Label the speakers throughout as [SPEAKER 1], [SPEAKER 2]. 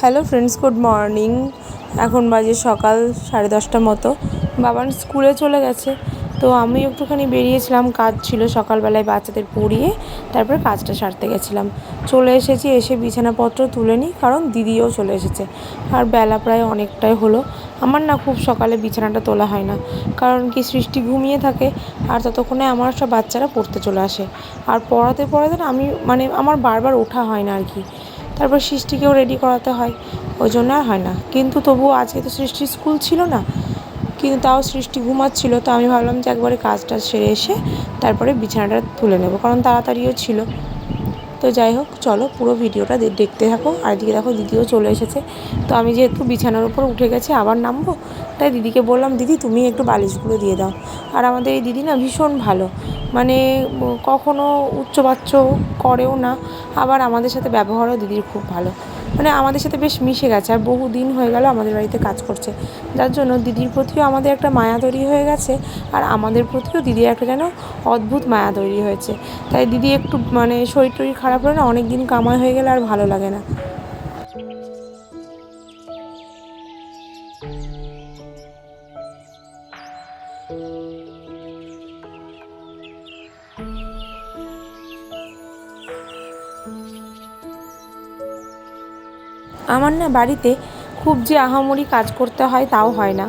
[SPEAKER 1] Hello friends, good morning. এখন বাজে সকাল সাড়ে দশটা মতো। বাবান স্কুলে চলে গেছে, তো আমি একটুখানি বেরিয়েছিলাম, কাজ ছিল সকালবেলায় বাচ্চাদের পড়িয়ে, তারপরে কাজটা সারতে গেছিলাম। চলে এসেছি, এসে বিছানাপত্র তুলে নিই, কারণ দিদিও চলে এসেছে। আর বেলা প্রায় অনেকটাই হলো। আমার না খুব সকালে বিছানাটা তোলা হয় না, কারণ কি সৃষ্টি ঘুমিয়ে থাকে, আর ততক্ষণে আমার সব বাচ্চারা পড়তে চলে আসে। আর পড়াতে পড়াতে না আমি মানে আমার বারবার ওঠা হয় না আর কি। তারপর সৃষ্টিকেও রেডি করাতে হয়। ওই জন্য আর হয় না। কিন্তু তবুও আজকে তো সৃষ্টির স্কুল ছিল না। কিন্তু তাও সৃষ্টি ঘুমাচ্ছিল। তো আমি ভাবলাম যে একবারে কাজটা সেরে এসে তারপরে বিছানাটা তুলে নেব। কারণ তাড়াতাড়িও ছিল। তো যাই হোক, চলো পুরো ভিডিওটা দেখতে থাকো। আর এদিকে দেখো দিদিও চলে এসেছে। তো আমি যেহেতু বিছানার উপর উঠে গেছি, আবার নামবো? তাই দিদিকে বললাম, দিদি, তুমি একটু বালিশগুলো দিয়ে দাও। আর আমাদের এই দিদি না ভীষণ ভালো। মানে কখনো উচ্চবাচ্চ করেও না, আবার আমাদের সাথে ব্যবহারও দিদির খুব ভালো। মানে আমাদের সাথে বেশ মিশে গেছে আর বহু দিন হয়ে গেল আমাদের বাড়িতে কাজ করছে। যার জন্য দিদির প্রতিও আমাদের একটা মায়া তৈরি হয়ে গেছে আর আমাদের প্রতিও দিদির একটা যেন অদ্ভুত মায়া তৈরি হয়েছে। তাই দিদি একটু মানে শরীর টরীর খারাপ হলে না অনেক দিন কামাই হয়ে গেলে আর ভালো লাগে না। আমার না বাড়িতে খুব যে আহামরি কাজ করতে হয় তাও হয় না।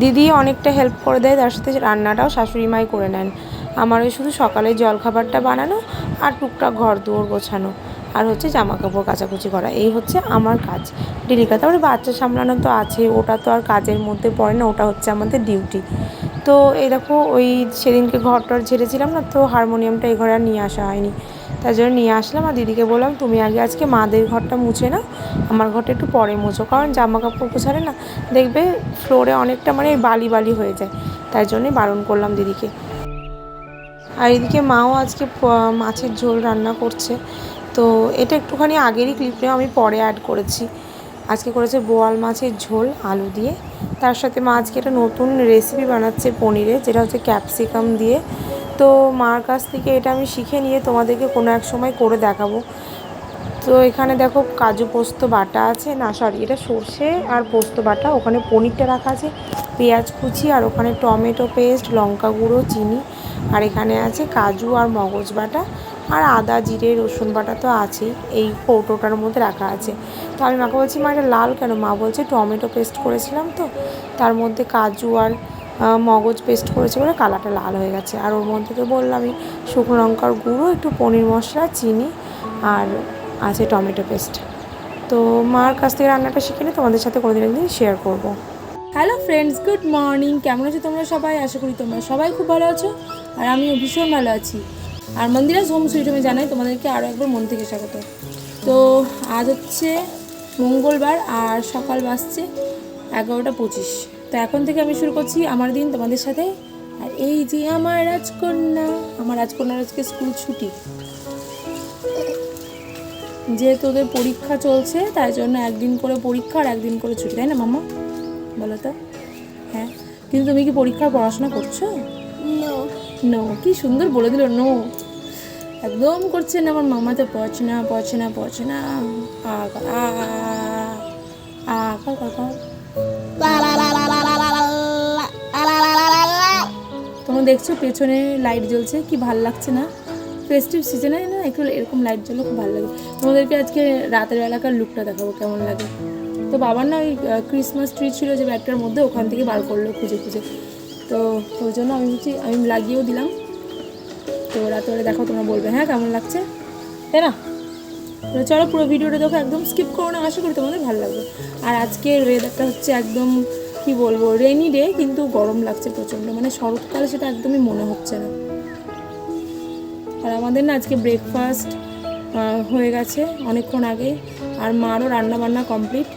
[SPEAKER 1] দিদি অনেকটা হেল্প করে দেয়, তার সাথে রান্নাটাও শাশুড়ি মাই করে নেন। আমার ওই শুধু সকালে জলখাবারটা বানানো আর টুকটাক ঘর দুয়ার গোছানো। আর হচ্ছে জামা কাপড় কাচাকুচি করা, এই হচ্ছে আমার কাজ। ডেলি কাজ তারপরে বাচ্চা সামলানো তো আছে, ওটা তো আর কাজের মধ্যে পড়ে না, ওটা হচ্ছে আমাদের ডিউটি তো এই দেখো, ওই সেদিনকে ঘর টর ঝেড়েছিলাম না, তো হারমোনিয়ামটা এই ঘরে আর নিয়ে আসা হয়নি। তার জন্য নিয়ে আসলাম আর দিদিকে বললাম, তুমি আগে আজকে মাদের ঘরটা মুছে নাও, আমার ঘরটা একটু পরে মুছো। কারণ জামা কাপড় গোছালে না, দেখবে ফ্লোরে অনেকটা মানে বালি বালি হয়ে যায়। তাই জন্যই বারণ করলাম দিদিকে। আর এদিকে মাও আজকে মাছের ঝোল রান্না করছে। তো এটা একটুখানি আগেরই ক্লিপেও আমি পরে অ্যাড করেছি। আজকে করেছে বোয়াল মাছের ঝোল, আলু দিয়ে। তার সাথে মা আজকে একটা নতুন রেসিপি বানাচ্ছে পনিরে, যেটা হচ্ছে ক্যাপসিকাম দিয়ে। তো মার কাছ থেকে এটা আমি শিখে নিয়ে তোমাদেরকে কোনো এক সময় করে দেখাবো। তো এখানে দেখো কাজু পোস্ত বাটা আছে, না সরি এটা সর্ষে আর পোস্ত বাটা, ওখানে পনিরটা রাখা আছে, পেঁয়াজ কুচি আর ওখানে টমেটো পেস্ট, লঙ্কা গুঁড়ো, চিনি, আর এখানে আছে কাজু আর মগজ বাটা, আর আদা, জিরে, রসুন বাটা তো আছেই, এই কৌটোটার মধ্যে রাখা আছে। তো আমি মাকে বলছি, মা, এটা লাল কেন? মা বলছে, টমেটো পেস্ট করেছিলাম তো, তার মধ্যে কাজু আর মগজ পেস্ট করেছে বলে কালারটা লাল হয়ে গেছে। আর ওর মধ্যে তো বললামই শুকনো লঙ্কার গুঁড়ো, একটু পনির মশলা, চিনি আর আছে টমেটো পেস্ট তো মার কাছ থেকে রান্নাটা শিখে নিয়ে তোমাদের সাথে কোনোদিন একদিন শেয়ার করব। হ্যালো ফ্রেন্ডস গুড মর্নিং কেমন আছো তোমরা সবাই? আশা করি তোমরা সবাই খুব ভালো আছো। আর আমিও ভীষণ ভালো আছি। আর মন্দিরাজ হোম সুইট হোমে জানাই, তোমাদেরকে আরও একবার মন থেকে স্বাগত। তো আজ হচ্ছে মঙ্গলবার আর সকাল বাজছে এগারোটা পঁচিশ। তো এখন থেকে আমি শুরু করছি আমার দিন তোমাদের সাথে আর এই যে আমার রাজকন্যা আমার রাজকন্যার আজকে স্কুল ছুটি যেহেতু ওদের পরীক্ষা চলছে তাই জন্য একদিন করে পরীক্ষা আর একদিন করে ছুটি তাই না মামা বলো তো হ্যাঁ কিন্তু তুমি কি পরীক্ষার পড়াশোনা করছ. নো কি সুন্দর বলে দিল নো একদম করছে না আমার মামা তো পড়ছে না পড়ছে না পড়ছে না আ আ আ, দেখছ, পেছনে লাইট জ্বলছে, কি ভালো লাগছে না? ফেস্টিভ সিজনে না একটু এরকম লাইট জ্বলে খুব ভালো লাগে। তোমাদেরকে আজকে রাতের বেলাকার লুকটা দেখাবো, কেমন লাগে? তো বাবার না ওই ক্রিসমাস ট্রি ছিল যে ব্যাগটার মধ্যে, ওখান থেকে বার করল খুঁজে খুঁজে। তো ওই জন্য আমি বলছি, আমি লাগিয়েও দিলাম। তো রাতে দেখো তোমরা বলবে হ্যাঁ কেমন লাগছে? তাই না? তো চলো পুরো ভিডিওটা দেখো, একদম স্কিপ করো না, আশা করি তোমাদের ভালো লাগবে। আর আজকে ওয়েদারটা হচ্ছে একদম কি বলব রেনি ডে কিন্তু গরম লাগছে প্রচণ্ড। মানে শরৎকাল সেটা একদমই মনে হচ্ছে না। আর আমাদের না আজকে ব্রেকফাস্ট হয়ে গেছে অনেকক্ষণ আগে। আর মারও রান্না বান্না কমপ্লিট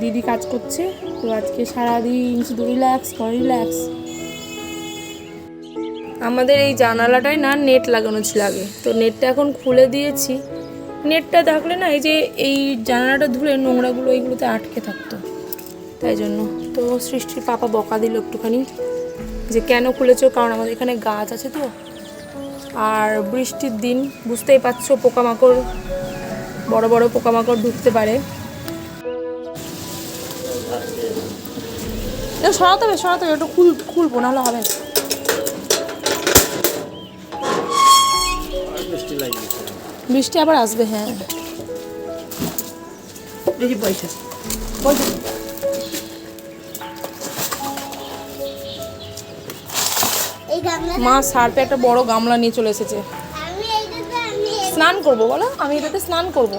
[SPEAKER 1] দিদি কাজ করছে, তো আজকে সারাদিন শুধু রিল্যাক্স কর রিল্যাক্স আমাদের এই জানালাটায় না নেট লাগানো ছিল আগে। তো নেটটা এখন খুলে দিয়েছি। নেটটা থাকলে না এই যে এই জানালাটা ধুলে নোংরাগুলো এইগুলোতে আটকে থাকতো। তাই জন্য। তো সৃষ্টির পাপা বকা দিল একটুখানি যে কেন খুলেছো? কারণ আমাদের এখানে গাছ আছে তো। আর বৃষ্টির দিন বুঝতেই পারছ পোকামাকড় বড় বড় পোকামাকড় ঢুকতে পারে। সরাতে হবে সরাতে হবে একটু খুল খুলবো নাহলে হবে বৃষ্টি আবার আসবে হ্যাঁ।
[SPEAKER 2] দেখি পয়সা
[SPEAKER 1] মা সার্পে একটা বড় গামলা নিয়ে চলে এসেছে। স্নান করব বলো? আমি এটাতে স্নান করব।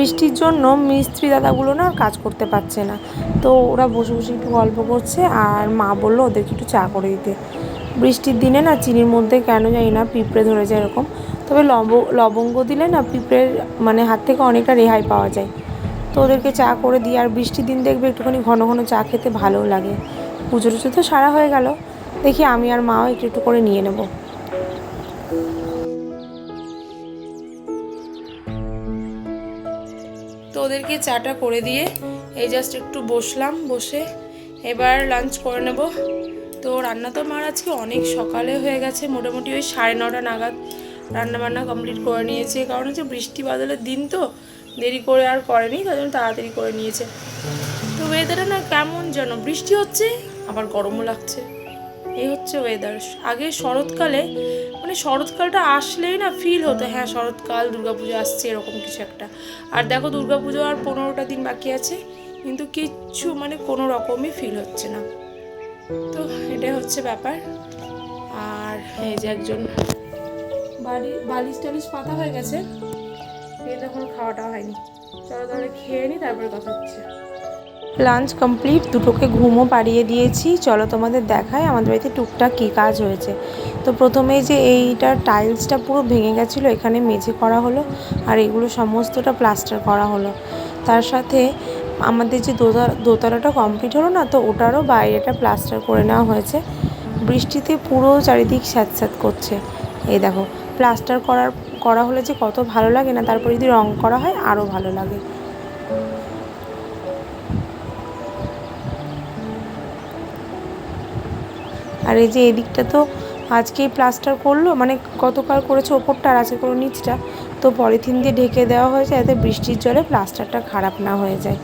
[SPEAKER 1] বৃষ্টির জন্য মিস্ত্রি দাদাগুলো না কাজ করতে পারছে না। তো ওরা বসে বসে একটু গল্প করছে আর মা বলল ওদেরকে একটু চা করে দিতে। বৃষ্টির দিনে না চিনির মধ্যে কেন জানি না পিঁপড়ে ধরে যায় এরকম। তবে লব, লবঙ্গ দিলে না পিঁপড়ের মানে হাত থেকে অনেকটা রেহাই পাওয়া যায়। তো ওদেরকে চা করে দিই আর বৃষ্টির দিন দেখবে একটুখানি ঘন ঘন চা খেতে ভালোও লাগে। পুজো টুজো তো সারা হয়ে গেল। দেখি আমি আর মাও একটু একটু করে নিয়ে নেব। ওদেরকে চাটা করে দিয়ে এই জাস্ট একটু বসলাম, বসে এবার লাঞ্চ করে নেব। তো রান্না তো মার আজকে অনেক সকালে হয়ে গেছে, মোটামুটি ওই সাড়ে নটা নাগাদ রান্না বান্না কমপ্লিট করে নিয়েছে। কারণ হচ্ছে বৃষ্টি বাদলের দিন তো, দেরি করে আর করেনি তাই জন্য তাড়াতাড়ি করে নিয়েছে। তো ওয়েদারটা না কেমন যেন, বৃষ্টি হচ্ছে, আবার গরমও লাগছে। এই হচ্ছে ওয়েদার আগে শরৎকালে মানে শরৎকালটা আসলেই না ফিল হতো। হ্যাঁ শরৎকাল, দুর্গাপুজো আসছে, এরকম কিছু একটা। আর দেখো, দুর্গাপুজো আর পনেরোটা দিন বাকি আছে, কিন্তু কিচ্ছু মানে কোনো রকমই ফিল হচ্ছে না। তো এটাই হচ্ছে ব্যাপার। আর এই যে একজন বাড়ি বালিশ টালিশ পাতা হয়ে গেছে। কিন্তু এখন খাওয়াটা হয়নি। চলো তাহলে খেয়ে নিই তারপরে কথা হচ্ছে। লাঞ্চ কমপ্লিট, দুটোকে ঘুমও পাড়িয়ে দিয়েছি। চলো তোমাদের দেখায় আমাদের বাড়িতে টুকটাক কী কাজ হয়েছে। তো প্রথমে যে এইটার টাইলসটা পুরো ভেঙে গেছিল, এখানে মেঝে করা হলো আর এগুলো সমস্তটা প্লাস্টার করা হলো। তার সাথে আমাদের যে দোতলা, দোতলাটা কমপ্লিট হলো না, তো ওটারও বাইরেটা প্লাস্টার করে নেওয়া হয়েছে। বৃষ্টিতে পুরো চারিদিক স্যাঁতস্যাঁত করছে। এই দেখো, প্লাস্টার করার, করা হলে যে কত ভালো লাগে না, তারপর যদি রং করা হয় আরও ভালো লাগে। আর এই যে এদিকটা তো আজকেই প্লাস্টার করল মানে গতকাল করেছে ওপরটা আর আজকে করে নিচটা। তো পলিথিন দিয়ে ঢেকে দেওয়া হয়েছে যাতে বৃষ্টির জলে প্লাস্টারটা খারাপ না হয়ে যায়।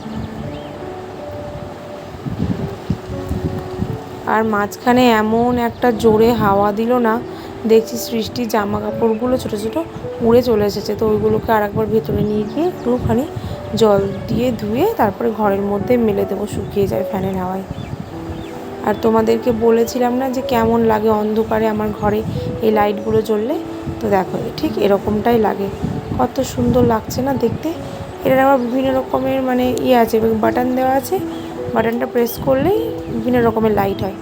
[SPEAKER 1] আর মাঝখানে এমন একটা জোরে হাওয়া দিল না, দেখছি সৃষ্টির জামা কাপড়গুলো ছোটো ছোটো উড়ে চলে এসেছে। তো ওইগুলোকে আর একবার ভেতরে নিয়ে গিয়ে একটুখানি জল দিয়ে ধুয়ে তারপরে ঘরের মধ্যে মেলে দেবো শুকিয়ে যায় ফ্যানের হাওয়ায়। আর তোমাদেরকে বলেছিলাম না যে কেমন লাগে অন্ধকারে আমার ঘরে এই লাইটগুলো জ্বললে? তো দেখো, ঠিক এরকমটাই লাগে। কত সুন্দর লাগছে না দেখতে? এটার আবার বিভিন্ন রকমের মানে ইয়ে আছে বাটন দেওয়া আছে। বাটনটা প্রেস করলেই বিভিন্ন রকমের লাইট হয়।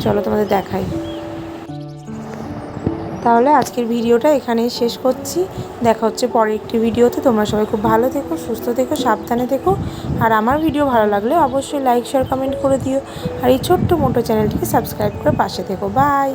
[SPEAKER 1] চলো তোমাদের দেখাই। তাহলে আজকের ভিডিওটা এখানেই শেষ করছি। দেখা হচ্ছে পরের একটি ভিডিওতে। তোমরা সবাই খুব ভালো থেকো, সুস্থ থেকো, সাবধানে থেকো। আর আমার ভিডিও ভালো লাগলে অবশ্যই লাইক শেয়ার কমেন্ট করে দিও। আর এই ছোট্ট মোটো চ্যানেলটিকে সাবস্ক্রাইব করে পাশে থেকো। বাই